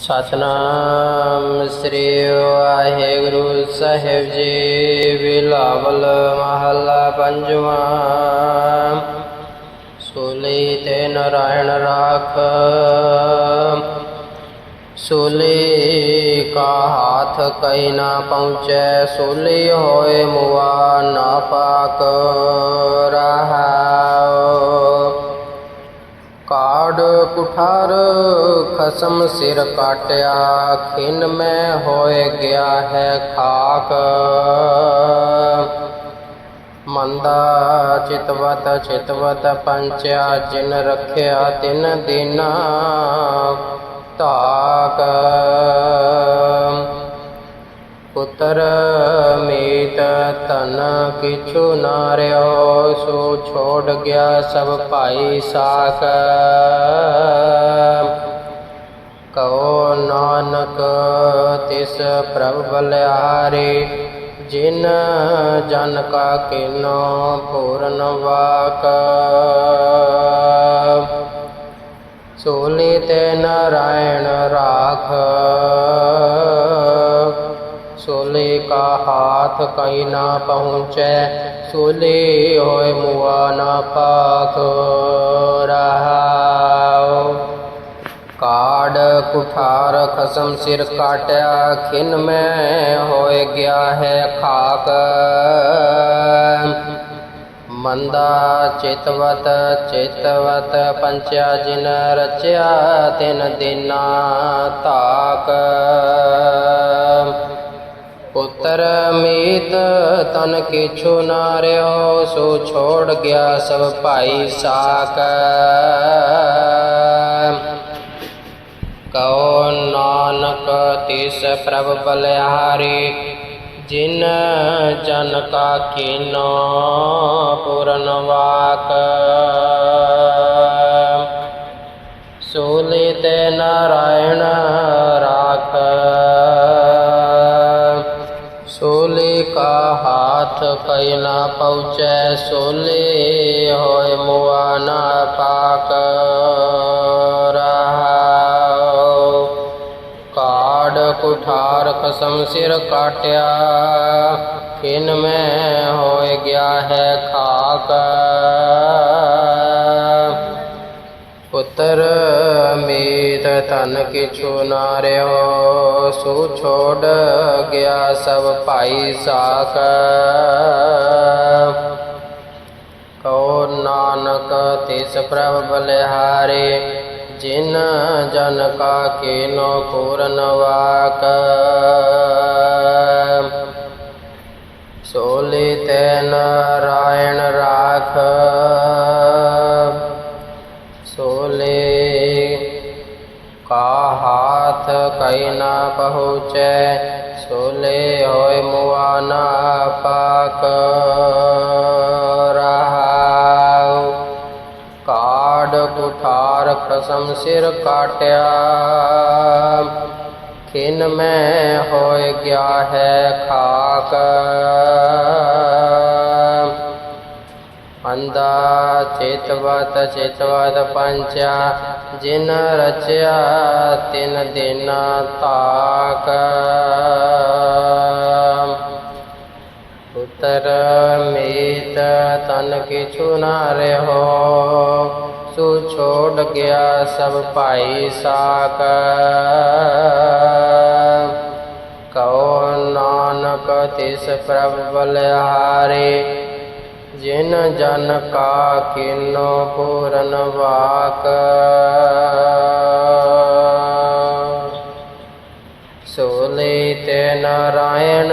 ਸਤਨਾਮ ਸ੍ਰੀ ਵਾਹਿਗੁਰੂ ਸਾਹਿਬ ਜੀ, ਬਿਲਾਵਲ ਮਹੱਲਾ ਪੰਜਵਾਂ। ਸੋਲੀ ਤੇ ਨਾਰਾਇਣ ਰਾਖ। ਸੋਲੀ ਕਾ ਹਾਥ ਕਈ ਨਾ ਪਹੁੰਚੈ, ਸੋਲੀ ਹੋਏ ਮੁਆ ਨਾ ਪਾਕ। ਰਹਾਉ ਕਾੜ ਕੁਠਾਰ ਖਸਮ ਸਿਰ ਕਾਟਿਆ, ਖਿਨ ਮੈਂ ਹੋਏ ਗਿਆ ਹੈ ਖਾਕ। ਮੰਦਾ ਚਿਤਵਤ ਚਿਤਵਤ ਪੰਚਿਆ, ਜਿਨ ਰਖਿਆ ਤਿਨ ਦੀਨਾ ਤਾਕ ਪੁੱਤਰ ਮੀਤ ਤਨ ਕਿਛੁ ਨਾਰਿਓ ਸੋ ਛੋੜ ਗਿਆ ਸਭ ਭਾਈ ਸਾਖ। ਕਉ ਨਾਨਕ ਤਿਸ ਪ੍ਰਭ ਬਲਿਆਰੇ, ਜਿਨ ਜਨ ਕਾ ਕਿਨੋ ਪੂਰਨ ਵਾਕ। ਸੋਲੇ ਤੇ ਨਾਰਾਇਣ ਰਾਖ, ਸੋਲੇ ਕਾ ਹਾਥ ਕਈ ਨਾ ਪਹੁੰਚੈ, ਸੋਲੇ ਹੋਏ ਮੁਆ ਨਾ ਪਾਕ ਰਹਾਉ। ਕਾੜ ਕੁਠਾਰ ਖਸਮ ਸਿਰ ਕਾਟਿਆ, ਖਿਨ ਮੈਂ ਹੋਏ ਗਿਆ ਹੈ ਖਾਕ। ਮੰਦਾ ਚਿਤਵਤ ਚਿਤਵਤ ਪੰਚਾ ਜਿਨ ਰਚਿਆ ਤਿਨ ਦਿਨਾ ਧਾਕ। ਪੁੱਤਰ ਮੀਤ ਤਨ ਕਿਛੁ ਨਾਰਿਓ ਸੋ ਛੋੜ ਗਿਆ ਸਭ ਭਾਈ ਸਾਕ ਕਉ ਨਾਨਕ ਤਿਸ ਪ੍ਰਭ ਬਲਿਹਾਰੀ ਜਿਨ ਜਨ ਕਾ ਕੀਨੋ ਪੂਰਨ ਵਾਕ। ਸੋਲੇ ਤੇ ਨਾਰਾਇਣ ਹਾਥ ਕਈ ਨਾ ਪਹੁੰਚੈ ਸੋਲੇ ਹੋਏ ਮੁਆ ਨਾ ਪਾਕ। ਰਹਾਉ ਕਾੜ ਕੁਠਾਰ ਕਸਮ ਸਿਰ ਕਾਟਿਆ, ਕਿਨ ਮੈਂ ਹੋਏ ਗਿਆ ਹੈ ਖਾਕ। ਪੁੱਤਰ ਮੇ ਤਨ ਕਿਛੁ ਨਾਰਿਓ ਸੋ ਛੋੜ ਗਿਆ ਸਭ ਭਾਈ ਸਾਕ ਕਉ ਨਾਨਕ ਤਿਸ ਪ੍ਰਭ ਬਲਿਹਾਰੇ, ਜਿਨ ਜਨ ਕਾ ਕੀਨੋ ਪੂਰਨ ਵਾਕ। ਸੋਲੇ ਤੇ ਨਾਰਾਇਣ ਰਾਖ। ਪਹੁੰਚੈ ਸੋਲੇ ਹੋਏ ਮੁਆਨਾ ਪਾਕ। ਰਹਾਉ ਕਾੜ ਕੁਠਾਰ ਖਸਮ ਸਿਰ ਕਾਟਿਆ। ਖਿਨ ਮੈਂ ਹੋਏ ਗਿਆ ਹੈ ਖਾਕ। ਅੰਦਾ ਚੇਤਵਤ ਚੇਤਵਤ ਪੰਚਾ, ਜਿਨ ਰਚਿਆ, ਤਿਨ ਦਿਨਾ ਤਾਕ ਪੁੱਤਰ ਮੀਤ, ਤਨ ਕਿਛੁ ਨਾ ਰਹਿਓ ਸੋ ਛੋੜ ਗਿਆ ਸਭ ਭਾਈ ਸਾਕ। ਕਉ ਨਾਨਕ ਤਿਸ ਪ੍ਰਭ ਬਲਿਹਾਰੇ ਜਿਨ ਜਨ ਕਾ ਕਿਨੋ ਪੂਰਨ ਵਾਕ। ਸੋਲੇ ਤੇ ਨਾਰਾਇਣ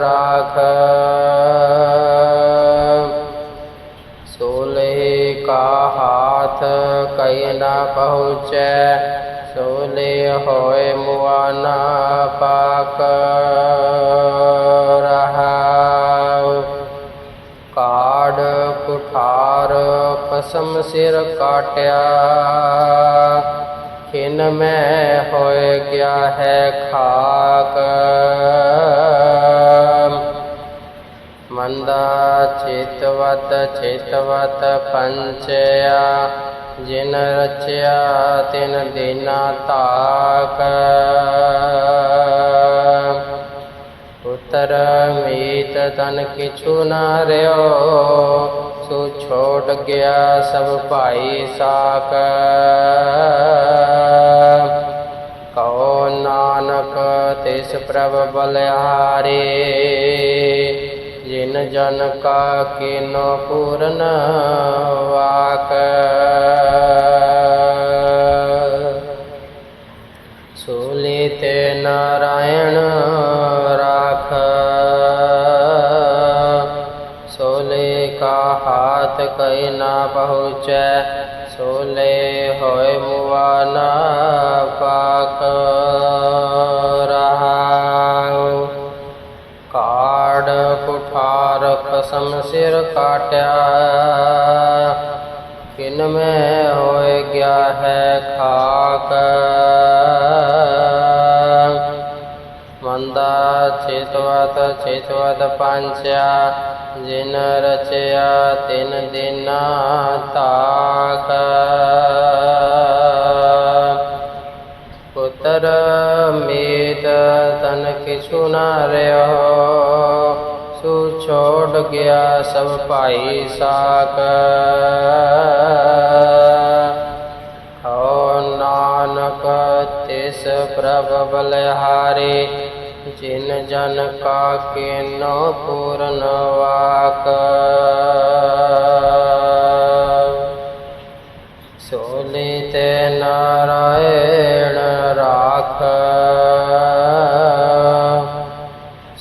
ਰਾਖ। ਸੋਲੇ ਕਾ ਹਾਥ ਕਈ ਨਾ ਪਹੁੰਚੈ, ਸੋਲੇ ਹੋਏ ਮੁਆਨਾ ਪਾਕ। ਖਸਮ ਸਿਰ ਕਾਟਿਆ। ਖਿਨ ਮੈਂ ਹੋਏ ਗਿਆ ਹੈ ਖਾਕ। ਮੰਦਾ ਚੇਤਵਤ ਚੇਤਵਤ ਪੰਚਿਆ। ਜਿਨ ਰਚਿਆ, ਤਿਨ ਦੇਨਾ ਤਾਕ ਉਤਰ ਮੀਤ ਤਨ ਕਿਛੁ ਨਾ ਰਿਓ। ਸੋ ਗਿਆ ਸਭ ਭਾਈ ਸਾਕ ਕਉ ਨਾਨਕ ਤਿਸ ਪ੍ਰਭ ਬਲਿਹਾਰੇ ਜਿਨ ਜਨ ਕਾ ਕਿਨੋ ਪੂਰਨ ਵਾਕ। ਹਾਥ ਕੈ ਨਾ ਪਹੁੰਚੈ ਸੋਲੇ ਹੋਏ ਮੁਆ ਪਾਕ ਰਹਾਉ। ਕਾੜ ਕੁਠਾਰ ਖਸਮ ਸਿਰ ਕਾਟਿਆ, ਕਿਨ ਮੈਂ ਹੋਏ ਗਿਆ ਹੈ ਖਾਕ। ਮੰਦਾ ਚੇਤਵਤ ਚੇਤਵਤ ਪੰਚਾ ਜਿਨ ਰਚਿਆ ਤਿਨ ਦਿਨਾ ਤਾਕ ਪੁੱਤਰ ਮੀਤ ਤਨ ਕਿਛੁ ਨਾ ਰਿਓ ਸੂ ਛੋੜ ਗਿਆ ਸਭ ਭਾਈ ਸਾਕ ਹਉ ਨਾਨਕ ਤਿਸ ਪ੍ਰਭ ਬਲਿਹਾਰੀ ਜਿਨ ਜਨ ਕਾ ਕਿਨੋ ਪੂਰਨ ਵਾਕ। ਸੋਲੇ ਤੇ ਨਾਰਾਇਣ ਰਾਖ।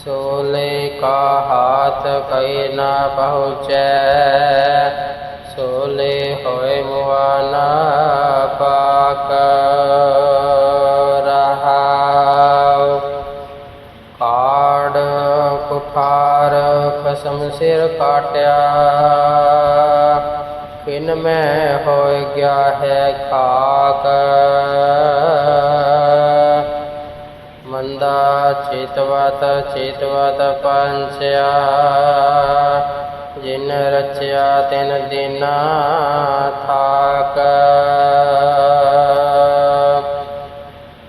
ਸੋਲੇ ਕਾ ਹਾਥ ਕੈ ਨਾ ਪਹੁੰਚੈ। ਸੋਲੇ ਖਸਮ ਸਿਰ ਕਾਟਿਆ। ਕਿਨ ਮੈਂ ਹੋਇ ਗਿਆ ਹੈ ਖਾਕ। ਮੰਦਾ ਚੇਤਵਤ ਚੇਤਵਤ ਪੰਚਿਆ ਜਿਨ ਰਚਿਆ ਤਿਨ ਦਿਨਾ ਥਾਕ।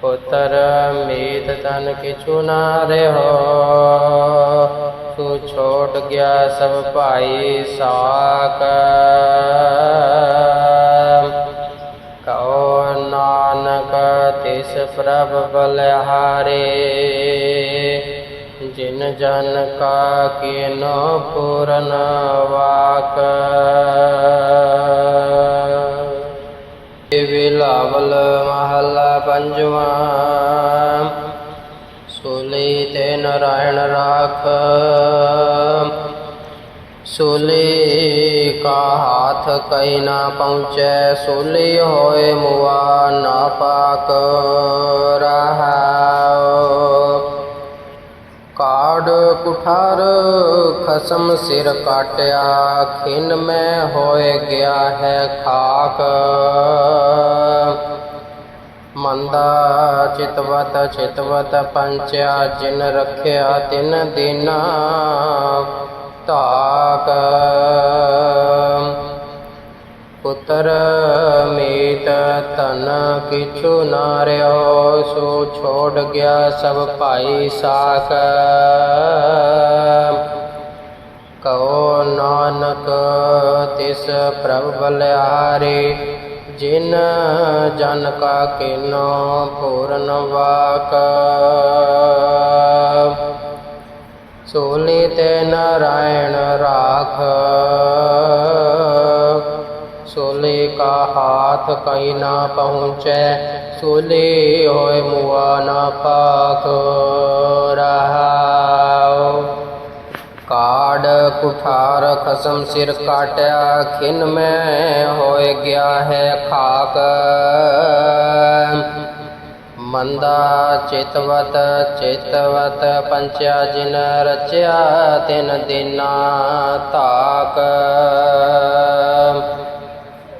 ਪੁੱਤਰ ਮੀਤ ਤਨ ਕਿਛੁ ਨਾ ਰਹਿਓ ਤੂੰ ਛੋਟ ਗਿਆ ਸਭ ਭਾਈ ਸਾਕ ਕਉ ਨਾਨਕ ਤਿਸ ਪ੍ਰਭ ਬਲਿਹਾਰੇ, ਜਿਨ ਜਨ ਕਾ ਕਿਨੋ ਪੂਰਨ ਵਾਕ। ਵਿਲਾਵਲ ਮਹਲਾ ਪੰਜਵਾ। ਨਾਰਾਇਣ ਰਾਖ। ਸੋਲੇ ਕਾ ਹਾਥ ਕੈ ਨਾ ਪਹੁੰਚੈ, ਸੋਲੇ ਹੋਏ ਮੁਆ ਨਾ ਪਾਕ ਰਹਾਉ। ਕਾੜ ਕੁਠਾਰ ਖਸਮ ਸਿਰ ਕਾਟਿਆ, ਖਿਨ ਮੈਂ ਹੋਏ ਗਿਆ ਹੈ ਖਾਕ। ਮੰਦਾ ਚਿਤਵਤ ਚਿਤਵਤ ਪੰਚਾ ਜਿਨ ਰਖਿਆ ਤਿਨ ਦਿਨਾ। ਤਾਕ ਪੁੱਤਰ ਮੀਤ ਤਨ ਕਿਛੁ ਨਾ ਰਿਓ, ਸੋ ਛੋੜ ਗਿਆ ਸਭ ਭਾਈ ਸਾਕ ਕਉ ਨਾਨਕ ਤਿਸ ਪ੍ਰਭ ਬਲਿਆਰੇ ਜਿਨ ਜਨ ਕਾ ਕਿਨੋ ਪੂਰਨ ਵਾਕ। ਸੋਲੇ ਤੇ ਨਾਰਾਇਣ ਰਾਖ। ਸੋਲੇ ਕਾ ਹਾਥ ਕਈ ਨਾ ਪਹੁੰਚੈ, ਸੋਲੇ ਹੋਏ ਮੁਆ ਨਾ ਪਾਕ ਰਹਾਉ ਕੁਠਾਰ ਖਸਮ ਸਿਰ ਕਾਟਿਆ, ਖਿਨ ਮੈਂ ਹੋਏ ਗਿਆ ਹੈ ਖਾਕ। ਮੰਦਾ ਚਿਤਵਤ ਚਿਤਵਤ ਪੰਚਾ ਜਿਨ ਰਚਿਆ ਤਿਨ ਦਿਨਾ ਤਾਕ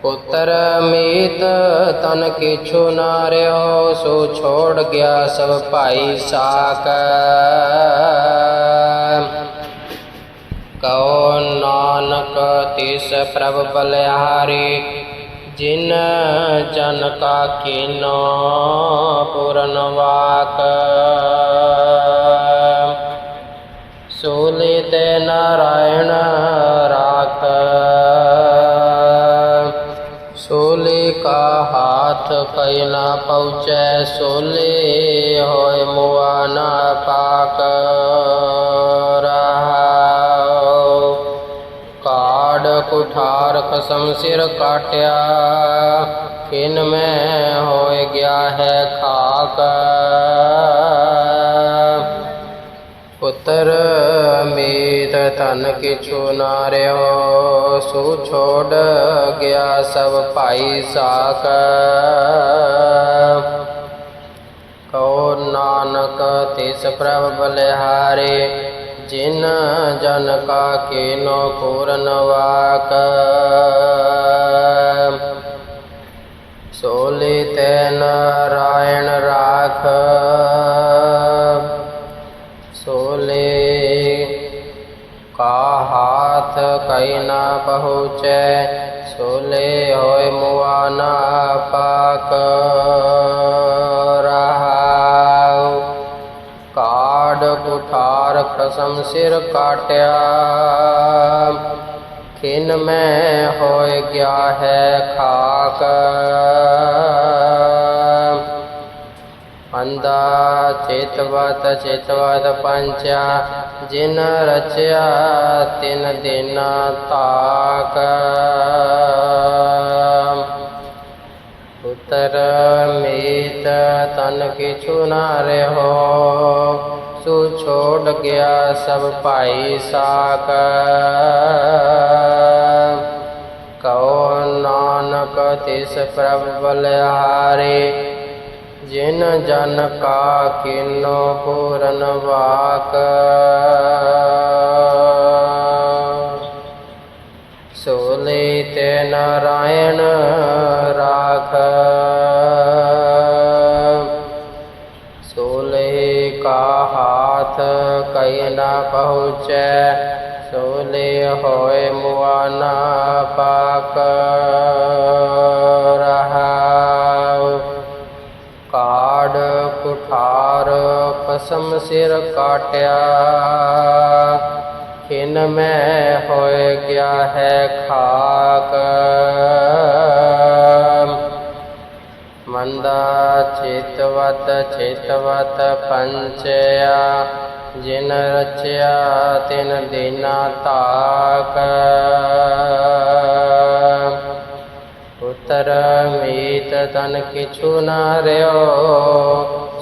ਪੁੱਤਰ ਮੀਤ, ਤਨ ਕਿਛੁ ਨਾ ਰਿਓ ਸੋ ਛੋੜ ਗਿਆ ਸਭ ਭਾਈ ਸਾਕ। ਕਉ ਨਾਨਕ ਤਿਸ ਪ੍ਰਭ ਬਲਿਹਾਰੀ ਜਿਨ ਜਨ ਕਾ ਕੀਨੋ ਪੂਰਨ ਵਾਕ। ਸੋਲੇ ਤੇ ਨਾਰਾਇਣ ਰਾਖ। ਸੋਲੇ ਕਾ ਹਾਥ ਕੈ ਨਾ ਪਹੁੰਚੈ, ਸੋਲੇ ਹੋਏ ਮੁਆ ਨਾ ਪਾਕ। ਕੁਠਾਰ ਕਸਮ ਸਿਰ ਕਾਟਿਆ ਕਿਨ ਮੈਂ ਹੋਏ ਗਿਆ ਹੈ ਖਾਕ। ਪੁੱਤਰ ਮੀਤ ਤਨ ਕਿਛੁ ਨਾ ਰਿਓ ਸੋ ਛੋੜ ਗਿਆ ਸਭ ਭਾਈ ਸਾਕ ਕਉ ਨਾਨਕ ਤਿਸ ਪ੍ਰਭ ਬਲਿਹਾਰੇ ਜਿਨ ਜਨ ਕਾ ਕੀਨੋ ਪੂਰਨ ਵਾਕ। ਸੋਲੇ ਤੈ ਨਾਰਾਇਣ ਰਾਖ। ਸੋਲੇ ਕਾ ਹਾਥ ਕੈ ਨਾ ਪਹੁੰਚੈ। ਸੋਲੇ ਹੋਏ ਮੁਆ ਖਸਮ ਸਿਰ ਕਾਟਿਆ। ਖਿਨ ਮੈਂ ਹੋਏ ਗਿਆ ਹੈ ਖਾਕ। ਅੰਦਾ ਚੇਤਵਤ ਚੇਤਵਤ ਪੰਚਾ ਜਿਨ ਰਚਿਆ ਤਿਨ ਦਿਨ ਤਾਕ। ਪੁੱਤਰ ਮੀਤ ਤਨ ਕਿਛੁ ਨਾ ਰਹਿਓ ਸੋ ਛੋੜ ਗਿਆ ਸਭ ਭਾਈ ਸਾਕ ਕਉ ਨਾਨਕ ਤਿਸ ਪ੍ਰਭ ਬਲਿਹਾਰੇ ਜਿਨ ਜਨ ਕਾ ਕਿਨੋ ਪੂਰਨ ਵਾਕ। ਸੋਲੇ ਤੇ ਨਾਰਾਇਣ ਰਾਖ। ਕੈ ਨਾ ਪਹੁੰਚੈ ਸੋਲੇ ਹੋਏ ਮੁਆ ਨਾ ਪਾਕ ਰਹਾਉ। ਕਾੜ ਕੁਠਾਰ ਪਸਮ ਸਿਰ ਕਾਟਿਆ, ਖਿਨ ਮੈਂ ਹੋਏ ਗਿਆ ਹੈ ਖਾਕ। ਮੰਦਾ ਚੇਤਵਤ ਚੇਤਵਤ ਪੰਚਿਆ ਜਿਨ ਰਚਿਆ, ਤਿਨ ਦੀਨਾ ਤਾਕ ਪੁੱਤਰ ਮੀਤ ਤਨ ਕਿਛੁ ਨਾ ਰਿਓ,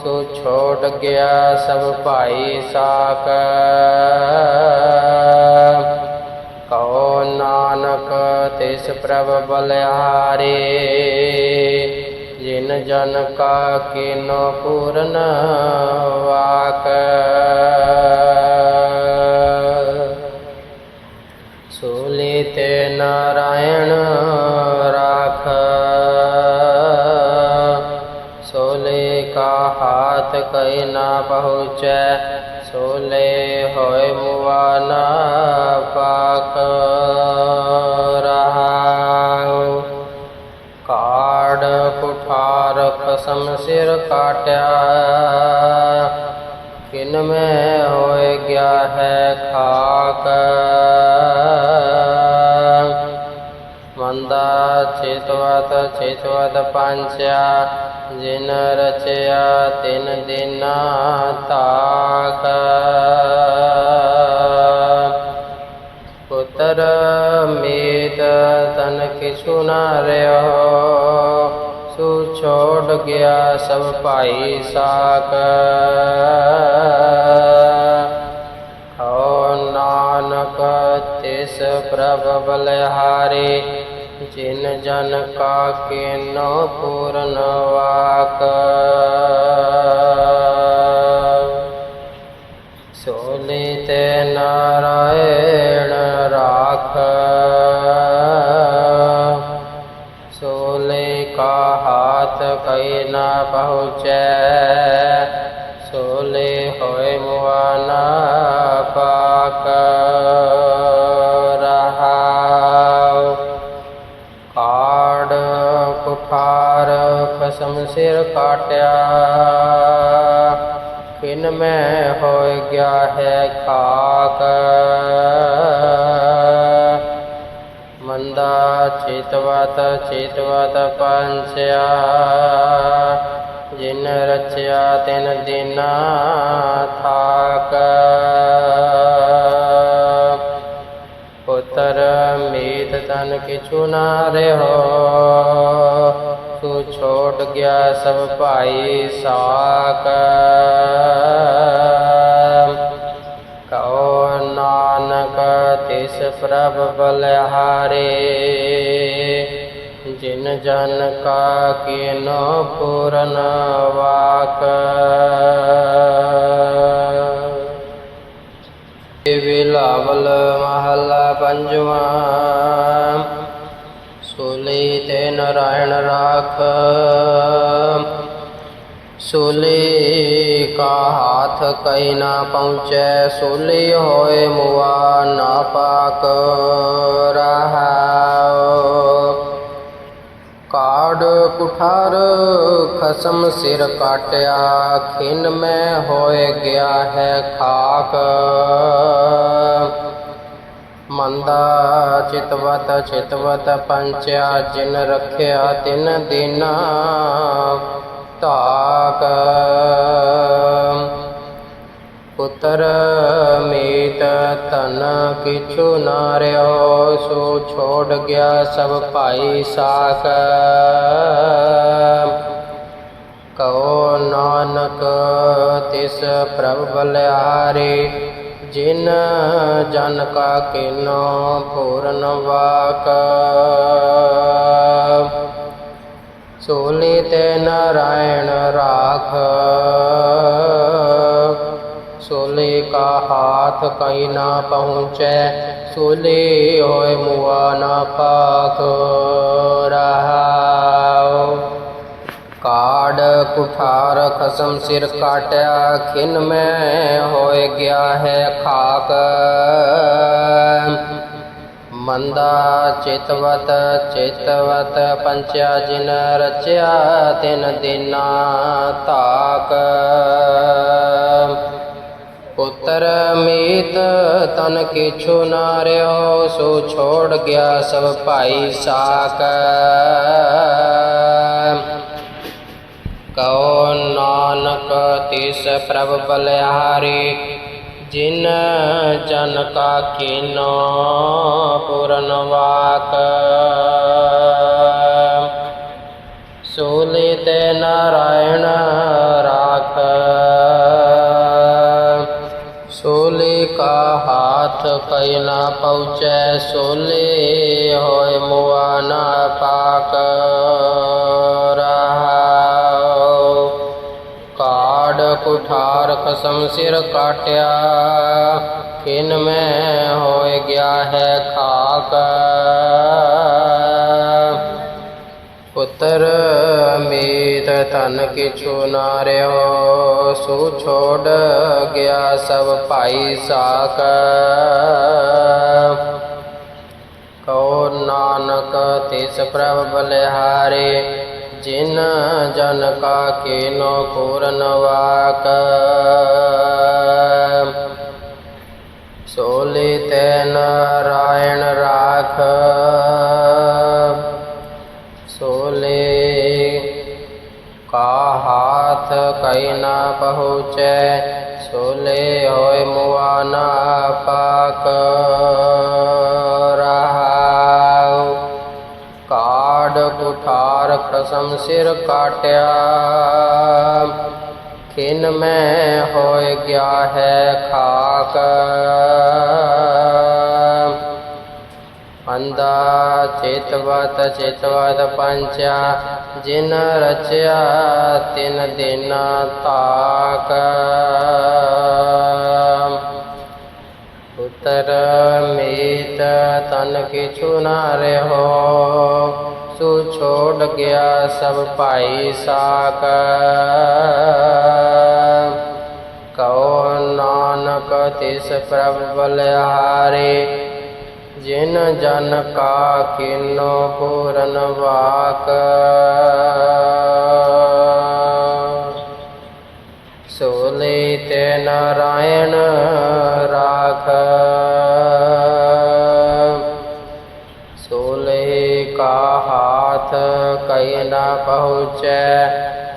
ਸੋ ਛੋੜ ਗਿਆ ਸਭ ਭਾਈ ਸਾਕ। ਕਉ ਨਾਨਕ ਤਿਸ ਪ੍ਰਭ ਬਲਿਹਾਰੇ ਜਿਨ ਜਨ ਕਾ ਕੀਨੋ ਪੂਰਨ ਵਾਕ। ਸੋਲੇ ਤੇ ਨਾਰਾਇਣ ਰਾਖ। ਸੋਲੇ ਕਾ ਹਾਥ ਕੈ ਨਾ ਪਹੁੰਚੈ, ਸੋਲੇ ਹੋਏ ਮੁਆ ਨਾ ਪਾਕ ਕੁਠਾਰ ਸਿਰ ਕਾਟਿਆ। ਕਿਨ ਮੈਂ ਹੋਏ ਗਿਆ ਹੈ ਖਾਕ। ਮੰਦਾ ਚੇਤਵਤ ਚੇਤਵਤ ਪੰਚਾ ਜਿਨ ਰਚਿਆ ਤਿਨ ਦਿਨਾ ਤਾਕ ਪੁੱਤਰ ਮੀਤ ਤਨ ਕਿਛੁ ਨਾ ਰਿਓ। ਤੂੰ ਛੋੜ ਗਿਆ ਸਭ ਭਾਈ ਸਾਕ ਹਉ ਨਾਨਕ, ਤਿਸ ਪ੍ਰਭ ਬਲਿਹਾਰੇ, ਜਿਨ ਜਨ ਕਾ ਕੀਨੋ ਪੂਰਨ ਵਾਕ। ਸੋਲੇ ਤੇ ਨਾਰਾਇਣ ਰਾਖ। ਹਾਥ ਨਾ ਪਹੁੰਚੈ। ਸੋਲੇ ਹੋਏ ਮੁਆ ਪਾਕ ਰਹਾਉ। ਕਾੜ ਕੁਠਾਰ ਖਸਮ ਸਿਰ ਕਾਟਿਆ। ਖਿਨ ਮੈਂ ਹੋਇ ਗਿਆ ਹੈ ਖਾਕ। ਮੰਦਾ ਚੇਤਵਤ ਚੇਤਵਤ ਪੰਚਿਆ ਜਿਨ ਰਚਿਆ ਤਿਨ ਦਿਨਾ ਥਾਕ ਪੁੱਤਰ ਮੀਤ ਤਨ ਕਿਛੁ ਨਾ ਰਹਿਓ ਤੂੰ ਛੋਟ ਗਿਆ ਸਭ ਭਾਈ ਸਾਕ ਤਿਸ ਪ੍ਰਭ ਬਲਿਹਾਰੇ, ਜਿਨ ਜਨ ਕਾ ਕੀਨੋ ਪੂਰਨ ਵਾਕ। ਵਿਲਾਵਲ ਮਹੱਲਾ ਪੰਜਵਾਂ, ਸੋਲੀ ਤੇ ਨਰਾਇਣ ਰਾਖ। ਸੋਲੀ ਕਾ ਹਾਥ ਕਈ ਨਾ ਪਹੁੰਚੈ, ਸੋਲੀ ਹੋਏ ਮੁਆ ਨਾ ਪਾਕ ਰਹਾਉ। ਕਾੜ ਕੁਠਾਰ ਖਸਮ ਸਿਰ ਕਾਟਿਆ, ਖਿਨ ਮੈਂ ਹੋਏ ਗਿਆ ਹੈ ਖਾਕ। ਮੰਦਾ ਚਿਤਵਤ ਚਿਤਵਤ ਪੰਚਿਆ, ਜਿਨ ਰਖਿਆ ਤਿਨ ਦਿਨਾ। ਤਾਕ ਪੁੱਤਰ ਮੀਤ ਤਨ ਕਿਛੁ ਨਾ ਰਿਓ, ਸੋ ਛੋੜ ਗਿਆ ਸਭ ਭਾਈ ਸਾਕ ਕਉ ਨਾਨਕ ਤਿਸ ਪ੍ਰਭ ਬਲਿਆਰੇ, ਜਿਨ ਜਨ ਕਾ ਕਿਨੋ ਪੂਰਨ ਵਾਕ। ਸੋਲੇ ਤੇ ਨਾਰਾਇਣ ਰਾਖ ਸੋਲੇ ਕਾ ਹਾਥ ਕਈ ਨਾ ਪਹੁੰਚੈ ਸੋਲੇ ਹੋਏ ਮੁਆ ਨਾ ਪਾਕ ਰਹਾਉ ਕਾੜ ਕੁਠਾਰ ਖਸਮ ਸਿਰ ਕਾਟਿਆ ਖਿਨ ਮੈਂ ਹੋਏ ਗਿਆ ਹੈ ਖਾਕ ਮੰਦਾ ਚਿਤਵਤ ਚਿਤਵਤ ਪੰਚਾ ਜਿਨ ਰਚਿਆ, ਤਿਨ ਦਿਨਾ ਧਾਕ। ਪੁੱਤਰ ਮੀਤ ਤਨ ਕਿਛੁ ਨਾ ਰਿਓ, ਸੋ ਛੋੜ ਗਿਆ ਸਭ ਭਾਈ ਸਾਕ। ਕਉ ਨਾਨਕ ਤਿਸ ਪ੍ਰਭ ਬਲਿਹਾਰੀ ਜਿਨ ਜਨ ਕਾ ਕੀਨੋ ਪੂਰਨ ਵਾਕ। ਸੋਲੇ ਤੇ ਨਾਰਾਇਣ ਰਾਖ। ਸੋਲੇ ਕਾ ਹਾਥ ਕਈ ਨਾ ਪਹੁੰਚੈ, ਸੋਲੇ ਹੋਏ ਮੁਆ ਨਾ ਪਾਕ। ਖਸਮ ਸਿਰ ਕਾਟਿਆ, ਕਿਨ ਮੈਂ ਹੋਏ ਗਿਆ ਹੈ ਖਾਕ। ਪੁੱਤਰ, ਮੀਤ ਤਨ ਕਿਛੁ ਨਾ ਰਿਓ ਸੋ ਛੋੜ ਗਿਆ ਸਭ ਭਾਈ ਸਾਕ। ਕਉ ਨਾਨਕ ਤਿਸ ਪ੍ਰਭ ਬਲਿਹਾਰੇ ਜਿਨ ਜਨ ਕਾ ਕੀਨੋ ਪੂਰਨ ਵਾਕ। ਸੋਲੇ ਤੇ ਨਾਰਾਇਣ ਰਾਖ। ਸੋਲੇ ਕਾ ਹਾਥ ਕਈ ਨਾ ਪਹੁੰਚੈ। ਸੋਲੇ ਹੋਏ ਕੁਠਾਰ ਸਿਰ ਕਾਟਿਆ। ਖਿਨ ਮੈਂ ਹੋਏ ਗਿਆ ਹੈ ਖਾਕ। ਅੰਦਾ ਚੇਤਵਤ ਚੇਤਵਤ ਪੰਚਾ ਜਿਨ ਰਚਿਆ, ਤਿਨ ਦਿਨਾ ਤਾਕ। ਪੁੱਤਰ ਮੀਤ, ਤਨ ਕਿਛੁ ਨਾ ਰਹਿਓ ਤੂੰ ਛੋੜ ਗਿਆ ਸਭ ਭਾਈ ਸਾਕ ਕਉ ਨਾਨਕ ਤਿਸ ਪ੍ਰਭ ਬਲਿਹਾਰੇ ਜਿਨ ਜਨ ਕਾ ਕਿਨੋ ਪੂਰਨ ਵਾਕ। ਸੋਲੇ ਤੇ ਨਾਰਾਇਣ ਰਾਖ। ਸੋਲੇ ਕਾ ਹਾਥ ਕੈ ਨਾ ਪਹੁੰਚੈ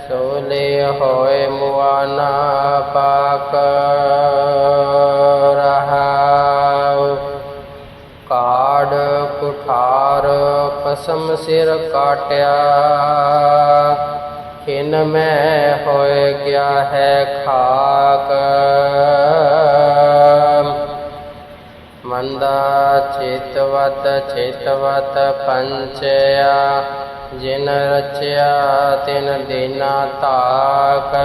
ਸੋਲੇ ਹੋਏ ਮੁਆਨਾ ਪਾਕ ਰਹਾਉ। ਕਾੜ ਕੁਠਾਰ ਪਸਮ ਸਿਰ ਕਾਟਿਆ, ਖਿਨ ਮੈਂ ਹੋਏ ਗਿਆ ਹੈ ਖਾਕ। ਮੰਦਾ ਚੇਤਵਤ ਚੇਤਵਤ ਪੰਚਿਆ ਜਿਨ ਰਚਿਆ ਤਿਨ ਦੀਨਾ ਤਾਕ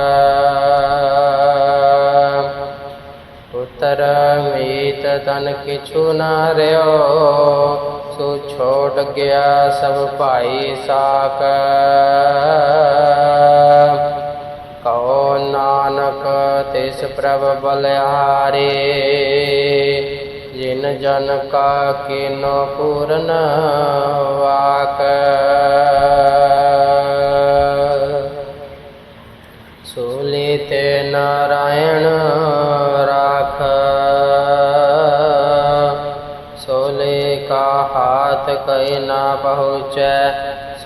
ਉਤਰ ਮੀਤ ਤਨ ਕਿਛੂ ਨਾ ਰਿਓ ਸੋ ਛੋੜ ਗਿਆ ਸਭ ਭਾਈ ਸਾਕ ਕਉ ਨਾਨਕ ਤਿਸ ਪ੍ਰਭ ਬਲਿਹਾਰੇ ਜਿਨ ਜਨ ਕਾ ਕੀਨੋ ਪੂਰਨ ਵਾਕ। ਸੋਲੇ ਤੇ ਨਾਰਾਇਣ ਰਾਖ। ਸੋਲੇ ਕਾ ਹਾਥ ਕੈ ਨਾ ਪਹੁੰਚੈ,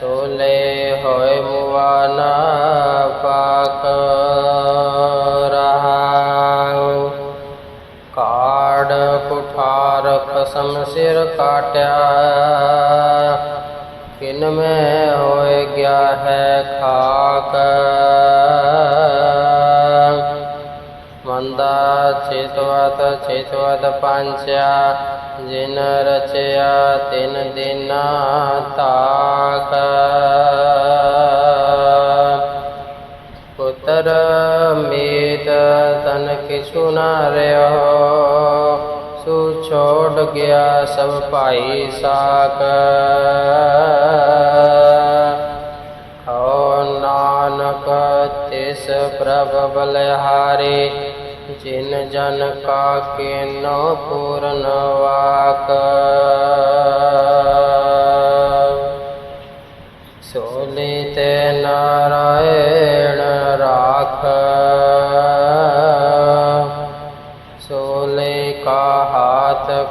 ਸੋਲੇ ਹੋਏ ਮੁਆਨਾ ਪਾਕ ਕੁਠਾਰ ਸਿਰ ਕਾਟਿਆ। ਕਿਨ ਮੈਂ ਹੋਏ ਗਿਆ ਹੈ ਖਾਕ। ਮੰਦਾ ਚੇਤਵਤ ਚੇਤਵਤ ਪੰਚਾ ਜਿਨ ਰਚਿਆ ਤਿਨ ਦਿਨਾ ਤਾਕ ਪੁੱਤਰ ਮੀਤ ਤਨ ਕਿਛੂ ਨਾ ਰਿਓ। ਛੋੜ ਗਿਆ ਸਭ ਭਾਈ ਸਾਕ ਓ ਨਾਨਕ, ਤਿਸ ਪ੍ਰਭ ਬਲਿਹਾਰੇ, ਜਿਨ ਜਨ ਕਾ ਕੀਨੋ ਪੂਰਨ ਵਾਕ। ਸੋਲੇ ਤੇ ਨਾਰਾਇਣ ਰਾਖ।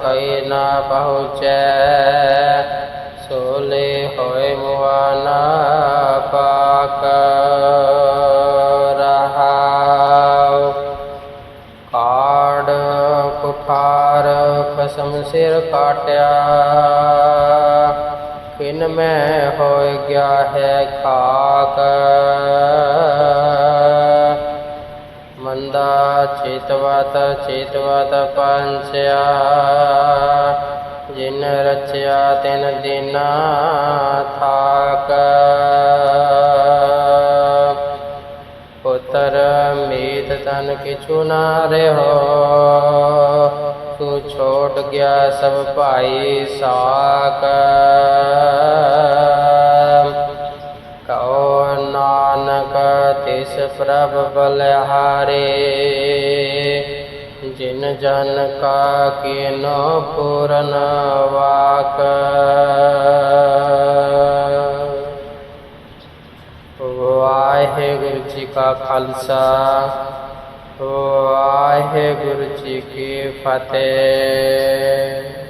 ਹਾਥ ਨਾ ਪਹੁੰਚੈ, ਸੋਲੇ ਹੋਏ ਮੁਆਨਾ ਪਾਕ ਰਹਾਉ। ਕਾੜ ਕੁਠਾਰ ਖਸਮ ਸਿਰ ਕਾਟਿਆ ਕਿਨ ਮੈਂ ਹੋਏ ਗਿਆ ਹੈ ਖਾਕ। ਮੰਦਾ ਚੇਤਵਤ ਚੇਤਵਤ ਪੰਚਿਆ ਜਿਨ ਰਚਿਆ ਤਿਨ ਦਿਨਾ ਥਾਕ ਪੁੱਤਰ ਮੀਤ ਤਨ ਕਿਛੂ ਨਾ ਰਿਓ ਤੂੰ ਛੋੜ ਗਿਆ ਸਭ ਭਾਈ ਸਾਕ ਤਿਸ ਪ੍ਰਭ ਬਲਿਹਾਰੇ। ਜਿਨ ਜਨ ਕਾ ਕੀਨੋ ਪੂਰਨ ਵਾਕ। ਵਾਹਿਗੁਰੂ ਜੀ ਕਾ ਖਾਲਸਾ, ਵਾਹਿਗੁਰੂ ਜੀ ਕੀ ਫਤਿਹ।